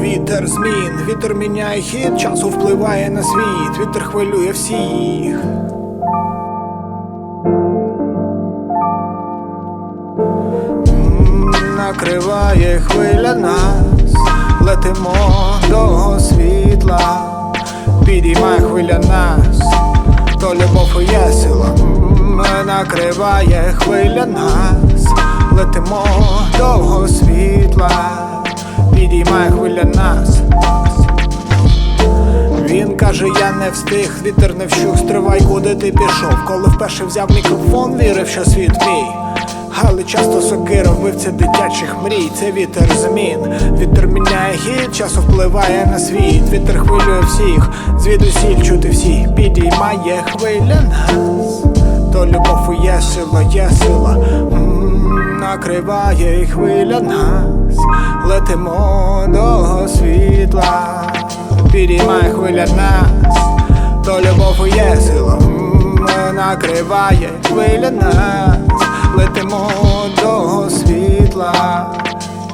Вітер змін, вітер міняє хід, часу впливає на світ, вітер хвилює всіх. Накриває хвиля нас, летимо до світла, підіймає хвиля нас, то любов і є сила, М, накриває хвиля нас, летимо до світла, підіймає хвиля нас. Він каже, я не встиг, вітер не вщух, стривай, куди ти пішов. Коли вперше взяв мікрофон, вірив, що світ мій. Але часто сокира вбивця дитячих мрій, це вітер змін. Вітер міняє хід, часу впливає на світ. Вітер хвилює всіх, звідусіль чути всіх, підіймає хвиля нас. То любов і є сила, є сила, накриває хвиля нас, летимо до світла. Підіймає хвиля нас, то любов і є сила, накриває хвиля нас, летимо до світла,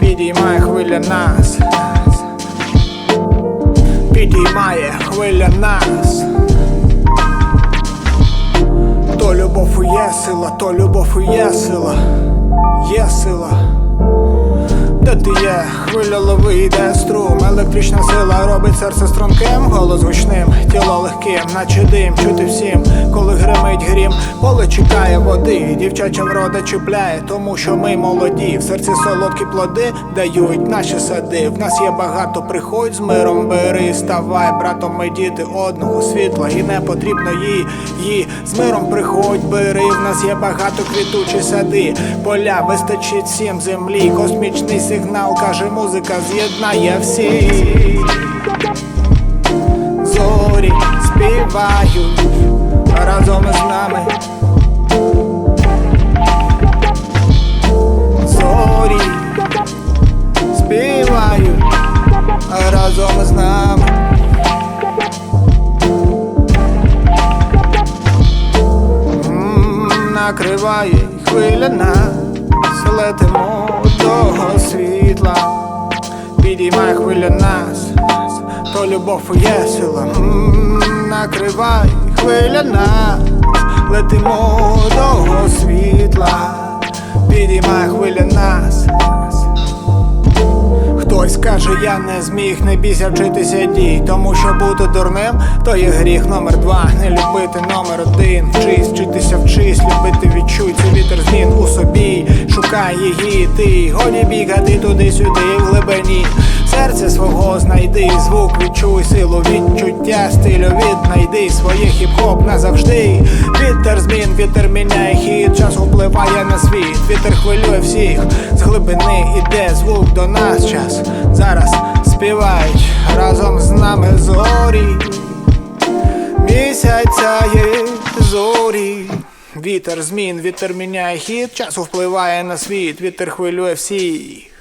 підіймає хвиля нас, підіймає хвиля нас. Любов і є сила, то любов і є сила, є сила. Де ти є, хвиля лови йде струм, електрична сила робить серце струнким, голос гучним, тіло легким, наче дим, чути всім, коли гримить грім, поле чекає води, дівчача врода чіпляє, тому що ми молоді, в серці солодкі плоди дають наші сади. В нас є багато приходь з миром, бери, ставай, братом, ми діти одного світла, і не потрібно їй, їй. З миром приходь, бери, в нас є багато квітучі сади, поля вистачить всім землі, космічний сигнал, каже музика, з'єднає всіх. Зорі співають разом із нами. Зорі співають разом з нами. Накриває хвиля нас, летимо до світла, підіймає хвиля нас, то любов є сила, М, накриває хвиля нас, летимо до світла, підіймає хвиля нас. Хтось каже, я не зміг, не бійся вчитися дій, тому що бути дурним то є гріх номер два. Не любити номер один. Вчись, вчитися вчись, її, ти годі бігати туди-сюди в глибині. Серце свого знайди, звук відчуй силу відчуття, стилю віднайди своє хіп-хоп назавжди. Вітер змін, вітер міняє хід, час впливає на світ, вітер хвилює всіх, з глибини іде звук до нас час. Зараз співають разом з нами зорі. Місяця є зорі. Вітер змін, вітер міняє хід, часу впливає на світ, вітер хвилює всіх.